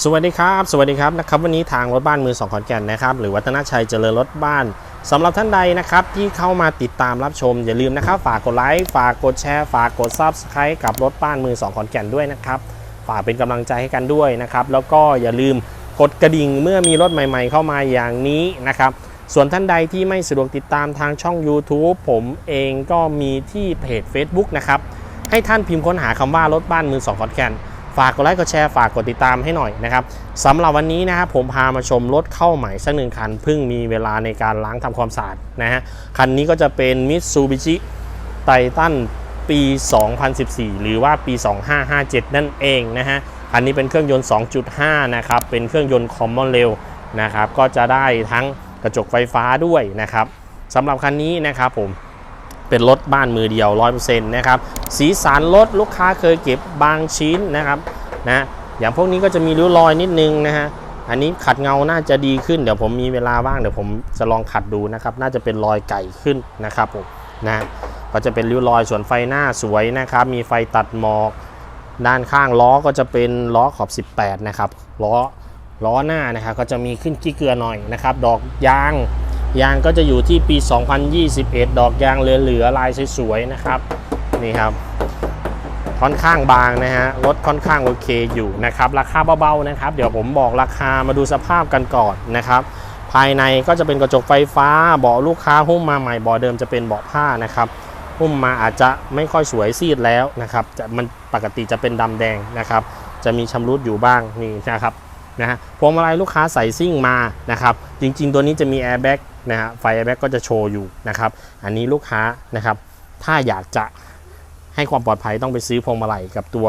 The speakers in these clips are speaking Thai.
สวัสดีครับ สวัสดีครับนะครับวันนี้ทางรถบ้านมือสองขอนแก่นนะครับหรือวัฒนชัยเจริญรถบ้านสำหรับท่านใดนะครับที่เข้ามาติดตามรับชม อย่าลืมนะครับฝากกดไลค์ฝากกดแชร์ฝากกด Subscribe กับรถบ้านมือสองขอนแก่นด้วยนะครับฝากเป็นกำลังใจให้กันด้วยนะครับแล้วก็อย่าลืมกดกระดิ่งเมื่อมีรถใหม่ ๆ เข้ามาอย่างนี้นะครับส่วนท่านใดที่ไม่สะดวกติดตามทางช่อง YouTube ผมเองก็มีที่เพจ Facebook นะครับให้ท่านพิมพ์ค้นหาคำว่ารถบ้านมือสองขอนแก่น ฝากกดไลค์กดแชร์ฝากกดติดตามให้หน่อยนะครับสำหรับวันนี้นะครับผมพามาชมรถเข้าใหม่สักหนึ่งคันเพิ่งมีเวลาในการล้างทำความสะอาดนะฮะคันนี้ก็จะเป็น Mitsubishi Titan ปี 2014 หรือว่าปี 2557 นั่นเองนะฮะคันนี้เป็นเครื่องยนต์ 2.5 นะครับ เป็นเครื่องยนต์ Common Rail นะครับ ก็จะได้ทั้งกระจกไฟฟ้าด้วยนะครับสำหรับคันนี้นะครับผม เป็นรถบ้านมือเดียว 100%นะครับ สีสันรถลูกค้าเคยเก็บบางชิ้นนะครับนะอย่างพวกนี้ก็จะมีริ้วรอยนิดนึงนะฮะอันนี้ขัดเงาน่าจะดีขึ้นเดี๋ยวผมมีเวลาว่างเดี๋ยวผมจะลองขัดดูนะครับ น่าจะเป็นรอยไก่ขึ้นนะครับผมนะก็จะเป็นริ้วรอยส่วนไฟหน้าสวยนะครับ มีไฟตัดหมอก ด้านข้างล้อก็จะเป็นล้อขอบ 18 นะครับล้อล้อหน้านะครับก็จะมีขึ้นขี้เกลือหน่อยนะครับ ดอกยาง ยางก็จะอยู่ที่ปี 2021 ดอกยางเหลือๆลายสวยๆนะครับนี่ครับ ค่อนข้างบางนะฮะรถค่อนข้างโอเคอยู่นะครับ ราคาเบาๆนะครับ เดี๋ยวผมบอกราคามาดูสภาพกันก่อนนะครับ ภายในก็จะเป็นกระจกไฟฟ้าเบาะลูกค้าหุ้มมาใหม่เบาะเดิมจะเป็นเบาะผ้านะครับหุ้มมาอาจจะไม่ค่อยสวยซีดแล้วนะครับจะมันปกติจะเป็นดำแดงนะครับ จะมีชำรุดอยู่บ้างนี่นะครับนะฮะพวงมาลัยลูกค้าใส่ซิ่งมานะครับ จริง ๆ ตัวนี้จะมีแอร์แบ็ก นะฮะไฟแอร์แบ็กก็จะโชว์อยู่นะครับ อันนี้ลูกค้านะครับ ถ้าอยากจะให้ความปลอดภัยต้องไปซื้อพวงมาลัยกับตัว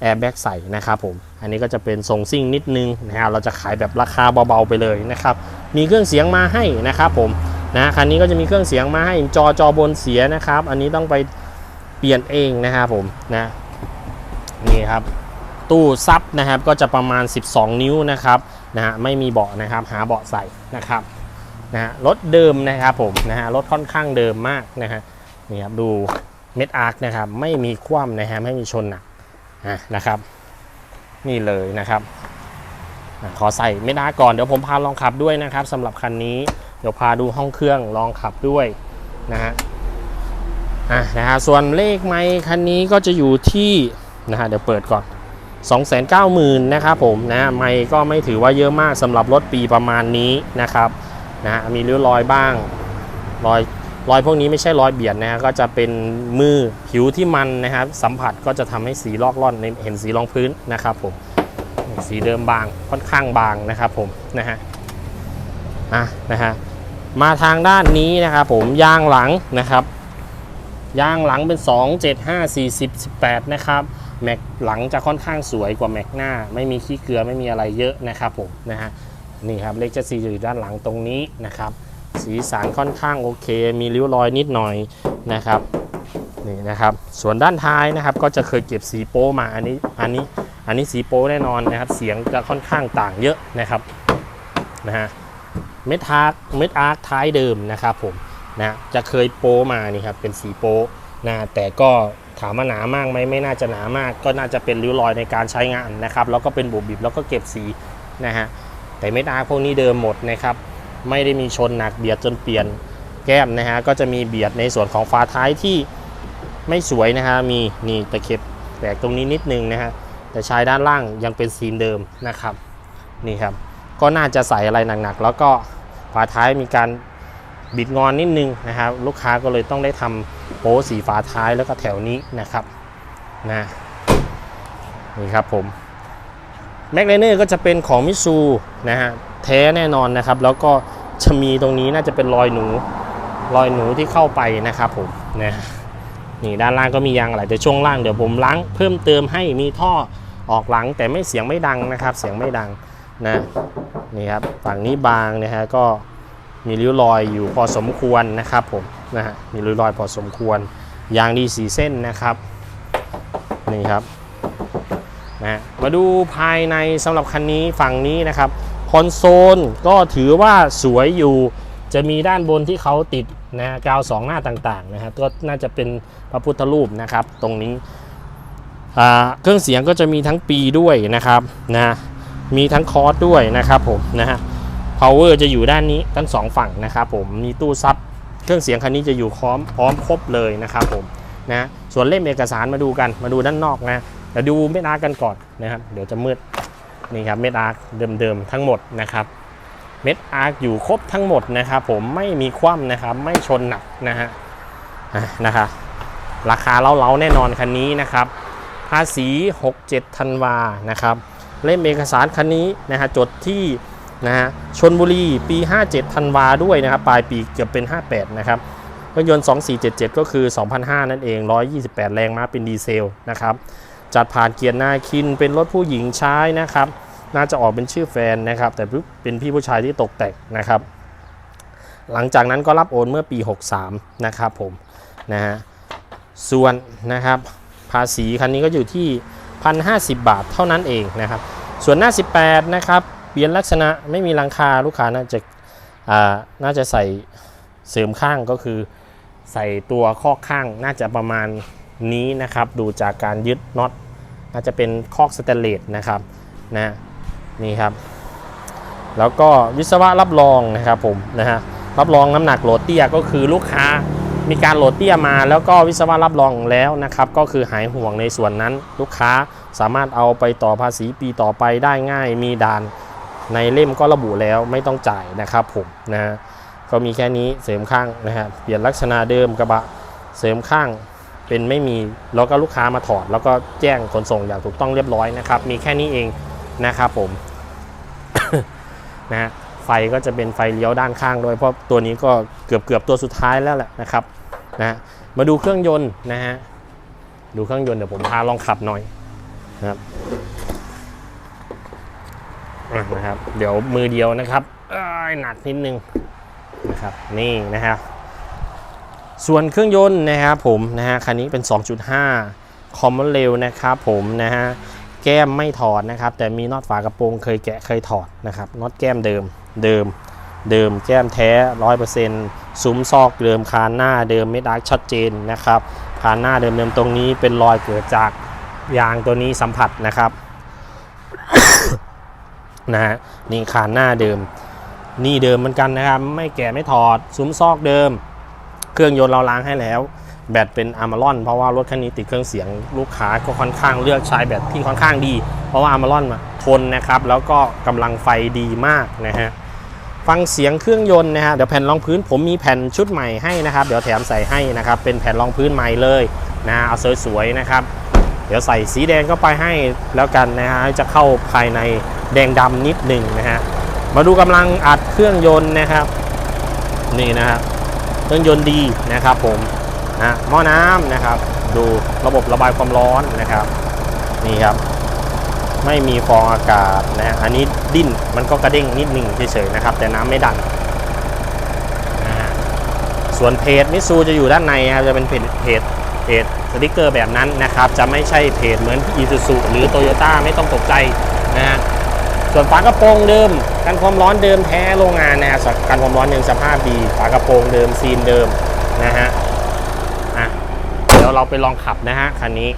แอร์แบ็กใส่นะครับผม อันนี้ก็จะเป็นทรงซิ่งนิดนึงนะฮะเราจะขายแบบราคาเบาๆไปเลยนะครับ มีเครื่องเสียงมาให้นะครับผมนะคันนี้ก็จะมีเครื่องเสียงมาให้จอจอบนเสียนะครับ อันนี้ต้องไปเปลี่ยนเองนะครับผมนะนี่ครับตู้ซับนะครับก็จะประมาณ 12 นิ้วนะครับนะฮะไม่มีเบาะนะครับ หาเบาะใส่นะครับ นะฮะรถเดิมนะครับผมนะฮะรถค่อนข้างเดิมมากนะฮะนี่ครับดูเม็ดอาร์คนะครับไม่มีคว่ำนะฮะไม่มีชนหนักอะนะครับ นี่เลยนะครับ ขอใส่เม็ดอาร์คก่อนเดี๋ยวผมพาลองขับด้วยนะครับสำหรับคันนี้เดี๋ยวพาดูห้องเครื่องลองขับด้วยนะฮะอะนะฮะส่วนเลขไมค์คันนี้ก็จะอยู่ที่นะฮะเดี๋ยวเปิดก่อน 290,000 นะครับผมนะไมค์ก็ไม่ถือว่าเยอะมากสำหรับรถปีประมาณนี้นะครับ นะฮะมีริ้วรอยบ้างรอยรอยพวกนี้ไม่ใช่รอยเบียดนะฮะก็จะเป็นมือผิวที่มันนะครับสัมผัสก็จะทำให้สีลอกล่อนเห็นสีรองพื้นนะครับผมสีเดิมบางค่อนข้างบางนะครับผมนะฮะอะนะฮะมาทางด้านนี้นะครับผมยางหลังนะครับยางหลังเป็น 2 7 5 40 18 นะครับแม็กหลังจะค่อนข้างสวยกว่าแม็กหน้า ไม่มีขี้เกลือไม่มีอะไรเยอะนะครับผมนะฮะ นี่ครับเลขเจ็ดสี่อยู่ด้านหลังตรงนี้นะครับ สีสันค่อนข้างโอเค มีริ้วรอยนิดหน่อยนะครับนี่นะครับ ส่วนด้านท้ายนะครับก็จะเคยเก็บสีโป้มาอันนี้อันนี้อันนี้สีโป้แน่นอนนะครับ เสียงจะค่อนข้างต่างเยอะนะครับนะฮะเม็ดอาร์คเม็ดอาร์คท้ายเดิมนะครับผมนะจะเคยโป้มานี่ครับเป็นสีโป้นะแต่ก็ถามว่าหนามากไหมไม่น่าจะหนามาก ก็น่าจะเป็นริ้วรอยในการใช้งานนะครับ แล้วก็เป็นบุบบิบแล้วก็เก็บสีนะฮะ แต่เม็ดอาร์พวกนี้เดิมหมดนะครับไม่ได้มีชนหนักเบียดจนเปลี่ยนแก้มนะฮะก็จะมีเบียดในส่วนของฝาท้ายที่ไม่สวยนะฮะมีนี่ตะเข็บแตกตรงนี้นิดนึงนะฮะแต่ชายด้านล่างยังเป็นซีนเดิมนะครับนี่ครับก็น่าจะใส่อะไรหนักๆ แล้วก็ฝาท้ายมีการบิดงอนนิดนึงนะครับลูกค้าก็เลยต้องได้ทำโป๊สีฝาท้ายแล้วก็แถวนี้นะครับนะนี่ครับผม แม็กไลเนอร์ก็จะเป็นของมิซูนะฮะแท้แน่นอนนะครับ แล้วก็จะมีตรงนี้น่าจะเป็นรอยหนู รอยหนูที่เข้าไปนะครับผมนะนี่ด้านล่างก็มียางอะไรแต่ช่วงล่างเดี๋ยวผมล้างเพิ่มเติมให้มีท่อออกหลังแต่ไม่เสียงไม่ดังนะครับ เสียงไม่ดังนะนี่ครับฝั่งนี้บางนะฮะก็มีริ้วรอยอยู่พอสมควรนะครับผมนะฮะมีริ้วรอยพอสมควรยางดีสีเส้นนะครับนี่ครับ นะมาดูภายในสำหรับคันนี้ฝั่งนี้นะครับคอนโซลก็ถือว่าสวยอยู่จะมีด้านบนที่เขาติดนะกาวสองหน้าต่างๆนะครับก็น่าจะเป็นพระพุทธรูปนะครับตรงนี้เครื่องเสียงก็จะมีทั้งปีด้วยนะครับนะมีทั้งคอร์สด้วยนะครับผมนะฮะ power จะอยู่ด้านนี้ทั้งสองฝั่งนะครับผมมีตู้ซับเครื่องเสียงคันนี้จะอยู่พร้อมพร้อมครบเลยนะครับผมนะส่วนเล่มเอกสารมาดูกันมาดูด้านนอกนะ เดี๋ยวดูเม็ดอาร์กันก่อนนะครับ เดี๋ยวจะมืดนี่ครับเม็ดอาร์เดิมๆทั้งหมดนะครับเม็ดอาร์อยู่ครบทั้งหมดนะครับ ผมไม่มีคว่ำนะครับไม่ชนหนักนะฮะนะครับราคาเล้าๆแน่นอนคันนี้นะครับภาษี 67ธันวานะครับเล่มเอกสารคันนี้นะฮะจดที่นะฮะชนบุรีปี 57ธันวาด้วยนะครับปลายปีเกือบเป็น 58 นะครับรถยนต์ 2477 ก็คือ 2005 นั่นเอง 128 แรงม้าเป็นดีเซลนะครับ จัดผ่านเกียร์หน้าคินเป็นรถผู้หญิงใช้นะครับ น่าจะออกเป็นชื่อแฟนนะครับ แต่เป็นพี่ผู้ชายที่ตกแต่งนะครับ หลังจากนั้นก็รับโอนเมื่อปี 63 นะครับผมนะฮะส่วนนะครับภาษีคันนี้ก็อยู่ที่ 1,050 บาทเท่านั้นเองนะครับ ส่วนหน้า 18 นะครับเปลี่ยนลักษณะไม่มีลังคาลูกค้าน่าจะอ่าน่าจะใส่เสริมข้างก็คือ ใส่ตัวข้อข้างน่าจะประมาณนี้นะครับ ดูจากการยึดน็อตาจะเป็นคอกสแตนเลสนะครับนะนี่ครับ แล้วก็วิศวะรับรองนะครับผมนะฮะรับรองน้ำหนักโหลดเตี้ยก็คือลูกค้ามีการโหลดเตี้ยมา แล้วก็วิศวะรับรองแล้วนะครับ ก็คือหายห่วงในส่วนนั้นลูกค้าสามารถเอาไปต่อภาษีปีต่อไปได้ง่ายมีด่านในเล่มก็ระบุแล้วไม่ต้องจ่ายนะครับผมนะฮะก็มีแค่นี้เสริมข้างนะฮะเปลี่ยนลักษณะเดิมกระบะเสริมข้าง เป็นไม่มีแล้วก็ลูกค้ามาถอด แล้วก็แจ้งขนส่งอย่างถูกต้องเรียบร้อยนะครับ มีแค่นี้เองนะครับผมนะฮะไฟก็จะเป็นไฟเลี้ยวด้านข้างด้วยเพราะตัวนี้ก็เกือบเกือบตัวสุดท้ายแล้วแหละนะครับนะฮะมาดูเครื่องยนต์นะฮะดูเครื่องยนต์เดี๋ยวผมพาลองขับหน่อยนะครับนะครับ เดี๋ยวมือเดียวนะครับเอ้ยหนักนิดนึงนะครับ นี่นะครับ ส่วนเครื่องยนต์นะครับผมนะฮะคันนี้เป็น 2.5คอมมอนเร็วนะครับผมนะฮะแก้มไม่ถอดนะครับ แต่มีน็อตฝากระโปรงเคยแกะเคยถอดนะครับน็อตแก้มเดิมเดิม เดิมแก้มแท้ร้อยเปอร์เซ็นต์ซุ้มซอกเดิมคานหน้าเดิมเม็ดอาร์คชัดเจนนะครับคานหน้าเดิมเดิมตรงนี้เป็นรอยเกิดจากยางตัวนี้สัมผัสนะครับนะฮะนี่คานหน้าเดิม นี่เดิมเหมือนกันนะครับ ไม่แกะไม่ถอดซุ้มซอกเดิม เครื่องยนต์เราล้างให้แล้ว แบตเป็นอ r ม r o n เพราะว่ารถคันนี้ติดเครื่องเสียงลูกค้าก็ค่อนข้างเลือกใช้แบตที่ค่อนข้างดี เพราะว่าอ r ม r o n มาทนนะครับ แล้วก็กำลังไฟดีมากนะฮะฟังเสียงเครื่องยนต์นะฮะเดี๋ยวแผ่นรองพื้นผมมีแผ่นชุดใหม่ให้นะครับเดี๋ยวแถมใส่ให้นะครับเป็นแผ่นรองพื้นใหม่เลยนะเอาสวยๆนะครับ เดี๋ยวใส่สีแดงก็ไปให้แล้วกันนะฮะจะเข้าภายในแดงดำนิดหนึ่งนะฮะมาดูกำลังอัดเครื่องยนต์นะครับ นี่นะครับ เครื่องยนต์ดีนะครับผมนะหม้อน้ำนะครับ ดูระบบระบายความร้อนนะครับนี่ครับ ไม่มีฟองอากาศนะอันนี้ดิ้นมันก็กระเด้งนิดหนึ่งเฉยๆนะครับ แต่น้ำไม่ดันนะส่วนเพจมิซูจะอยู่ด้านในครับจะเป็นเพจเพจเพจสติกเกอร์แบบนั้นนะครับ จะไม่ใช่เพจเหมือนอีซูซูหรือโตโยต้าไม่ต้องตกใจนะฮะ ส่วนฝากระโปรงเดิมกันความร้อนเดิมแท้โรงงานนะฮะกันความร้อนยังสภาพดีฝากระโปรงเดิมซีนเดิมนะฮะอะเดี๋ยวเราไปลองขับนะฮะคันนี้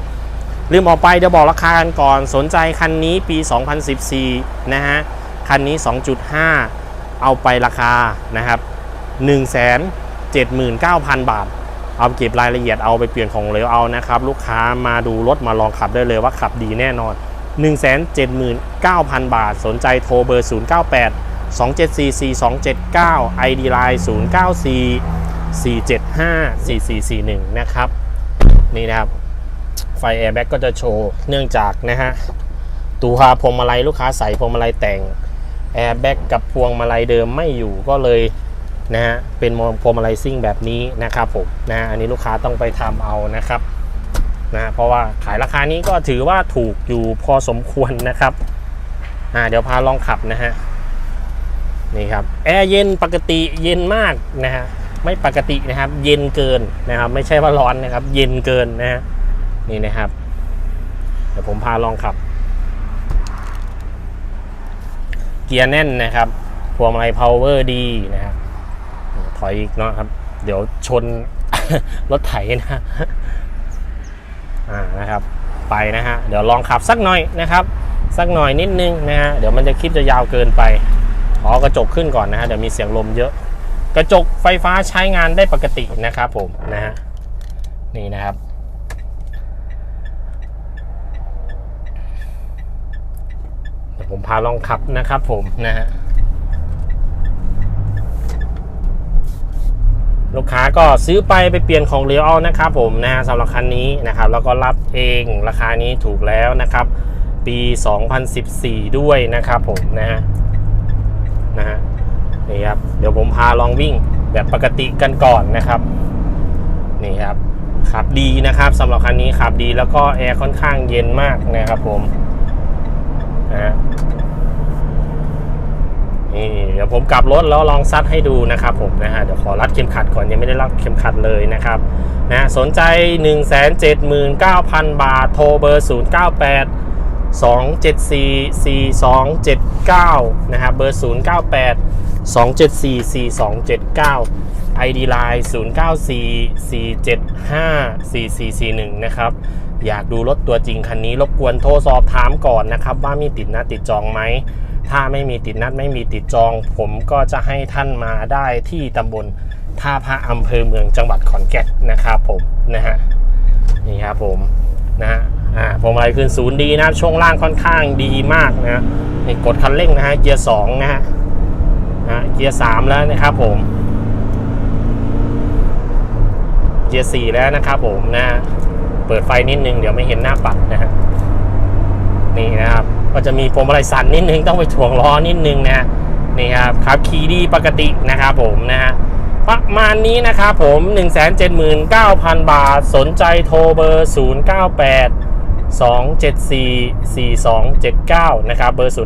ลืมออกไปเดี๋ยวบอกราคากันก่อนสนใจคันนี้ปี 2014 นะฮะ คันนี้ 2.5 เอาไปราคานะครับ 179,000 บาท เอาเก็บรายละเอียดเอาไปเปลี่ยนของเหลวเอานะครับ ลูกค้ามาดูรถมาลองขับได้เลยว่าขับดีแน่นอน 179,000 บาท สนใจโทรเบอร์ 098 2744279 ID Line 094 475 4441 นะครับ นี่นะครับ ไฟแอร์แบ็กก็จะโชว์เนื่องจากนะฮะตัวพวงมาลัยลูกค้าใส่พวงมาลัยแต่งแอร์แบ็กกับพวงมาลัยเดิมไม่อยู่ก็เลยนะฮะเป็นพวงมาลัยซิ่งแบบนี้นะครับผมนะฮะอันนี้ลูกค้าต้องไปทำเอานะครับ นะเพราะว่าขายราคานี้ก็ถือว่าถูกอยู่พอสมควรนะครับอ่าเดี๋ยวพาลองขับนะฮะนี่ครับแอร์เย็นปกติเย็นมากนะฮะไม่ปกตินะครับ เย็นเกินนะครับ ไม่ใช่ว่าร้อนนะครับ เย็นเกินนะฮะนี่นะครับ เดี๋ยวผมพาลองขับ เกียร์แน่นนะครับพวงมาลัยพาวเวอร์ดีนะครับถอยอีกเนาะครับ เดี๋ยวชนรถไถนะ อ่านะครับไปนะฮะเดี๋ยวลองขับสักหน่อยนะครับ สักหน่อยนิดนึงนะฮะเดี๋ยวมันจะคลิปจะยาวเกินไปขอกระจกขึ้นก่อนนะฮะเดี๋ยวมีเสียงลมเยอะ กระจกไฟฟ้าใช้งานได้ปกตินะครับผมนะฮะนี่นะครับเดี๋ยวผมพาลองขับนะครับผมนะฮะ ลูกค้าก็ซื้อไปไปเปลี่ยนของเหลวเอนะครับผมนะฮะสำหรับคันนี้นะครับแล้วก็รับเองราคานี้ถูกแล้วนะครับ ปี 2014 ด้วยนะครับผมนะฮะนะฮะนี่ครับเดี๋ยวผมพาลองวิ่งแบบปกติกันก่อนนะครับนี่ครับขับดีนะครับสำหรับคันนี้ขับดีแล้วก็แอร์ค่อนข้างเย็นมากนะครับผมนะฮะ นี่เดี๋ยวผมกลับรถแล้วลองซัดให้ดูนะครับผมนะฮะเดี๋ยวขอรัดเข็มขัดก่อนยังไม่ได้รัดเข็มขัดเลยนะครับนะสนใจ 179,000 บาท โทรเบอร์ 098 274 4279 นะครับ เบอร์ 098 274 4279 ID Line 094475 4441 นะครับ อยากดูรถตัวจริงคันนี้ รบกวนโทรสอบถามก่อนนะครับ ว่ามีติดนัดติดจองไหม ถ้าไม่มีติดนัดไม่มีติดจอง ผมก็จะให้ท่านมาได้ที่ตำบลท่าพระอำเภอเมืองจังหวัดขอนแก่นนะครับผมนะฮะนี่ครับผมนะฮะอ่าผมอะไรขึ้นศูนย์ดีนะช่วงล่างค่อนข้างดีมากนะฮะนี่กดคันเร่งนะฮะเกียร์สองนะฮะเกียร์สามแล้วนะครับผมเกียร์สี่แล้วนะครับผมนะเปิดไฟนิดนึงเดี๋ยวไม่เห็นหน้าปัดนะฮะนี่นะครับ ก็จะมีพวงมาลัยสั่นนิดนึงต้องไปถ่วงล้อนิดนึงนะนี่ครับขับขี่ดีปกตินะครับผมนะฮะประมาณนี้นะครับผม 179,000 บาท สนใจโทรเบอร์ 098 274 4279 นะครับ เบอร์ 098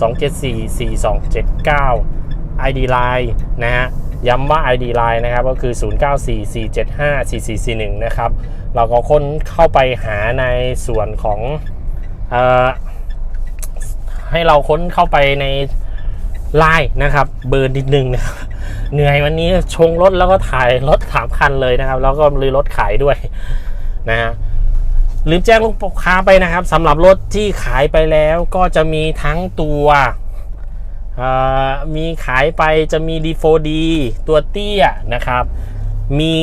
274 4279 ID Line นะฮะ ย้ำว่า ID Line นะครับ ก็คือ 0944754441 นะครับ เราก็ค้นเข้าไปหาในส่วนของ ให้เราค้นเข้าไปในไลน์นะครับ เบอร์นิดนึงนะครับเหนื่อยวันนี้ชงรถแล้วก็ถ่ายรถถามคันเลยนะครับ แล้วก็รีรถขายด้วยนะฮะลืมแจ้งลูกค้าไปนะครับสำหรับรถที่ขายไปแล้วก็จะมีทั้งตัวมีขายไปจะมี D4D ตัวเตี้ยนะครับ มี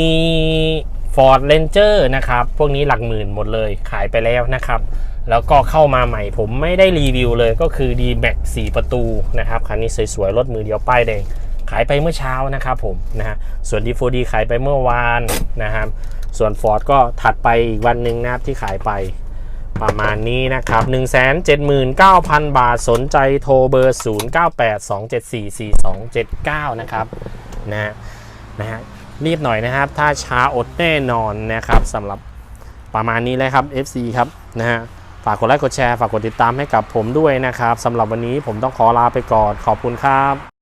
Ford Ranger นะครับ พวกนี้หลักหมื่นหมดเลยขายไปแล้วนะครับ แล้วก็เข้ามาใหม่ผมไม่ได้รีวิวเลยก็คือ D-Max 4 ประตูนะครับคันนี้สวยๆ รถมือเดียวป้ายแดง ขายไปเมื่อเช้านะครับผมนะฮะส่วน D4D ขายไปเมื่อวานนะครับส่วน Ford ก็ถัดไปอีกวันหนึ่งนะครับที่ขายไปประมาณนี้นะครับ 179,000 บาทสนใจโทรเบอร์ 0982744279 นะครับนะฮะนะฮะรีบหน่อยนะครับ ถ้าช้าอดแน่นอนนะครับสำหรับประมาณนี้เลยครับ FC ครับนะฮะ ฝากกดไลค์กดแชร์ฝากกดติดตามให้กับผมด้วยนะครับสำหรับวันนี้ผมต้องขอลาไปก่อนขอบคุณครับ